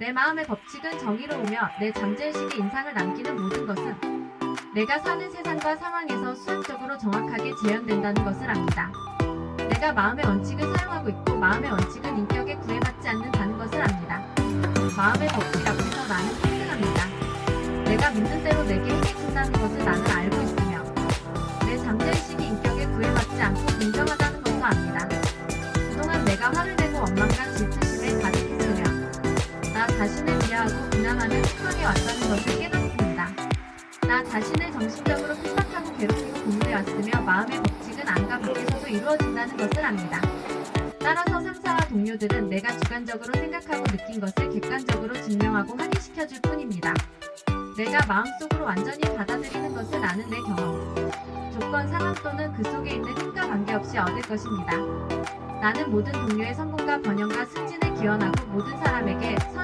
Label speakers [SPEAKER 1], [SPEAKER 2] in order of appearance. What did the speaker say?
[SPEAKER 1] 내 마음의 법칙은 정의로우며 내 잠재의식에 인상을 남기는 모든 것은 내가 사는 세상과 상황에서 수학적으로 정확하게 재현된다는 것을 압니다. 내가 마음의 원칙을 사용하고 있고 마음의 원칙은 인격에 구애받지 않는다는 것을 압니다. 마음의 법칙 앞에서 나는 평등합니다. 내가 믿는 대로 내게 행해진다는 것을 나는 알고 있으며 내 잠재의식이 인격에 구애받지 않고 공정하다는 것도 압니다. 그동안 내가 화를 자신을 비하하고 비난하며 세상에 왔다는 것을 깨닫습니다. 나 자신을 정신적으로 핍박하고 괴롭히고 공부해왔으며 마음의 법칙은 안과 밖에서도 이루어진다는 것을 압니다. 따라서 상사와 동료들은 내가 주관적으로 생각하고 느낀 것을 객관적으로 증명하고 확인시켜줄 뿐입니다. 내가 마음속으로 완전히 받아들이는 것을 아는 내 경험. 조건, 상황 또는 그 속에 있는 힘과 관계없이 얻을 것입니다. 나는 모든 동료의 성공과 번영과 승진을 기원하고 모든 사람에게 선의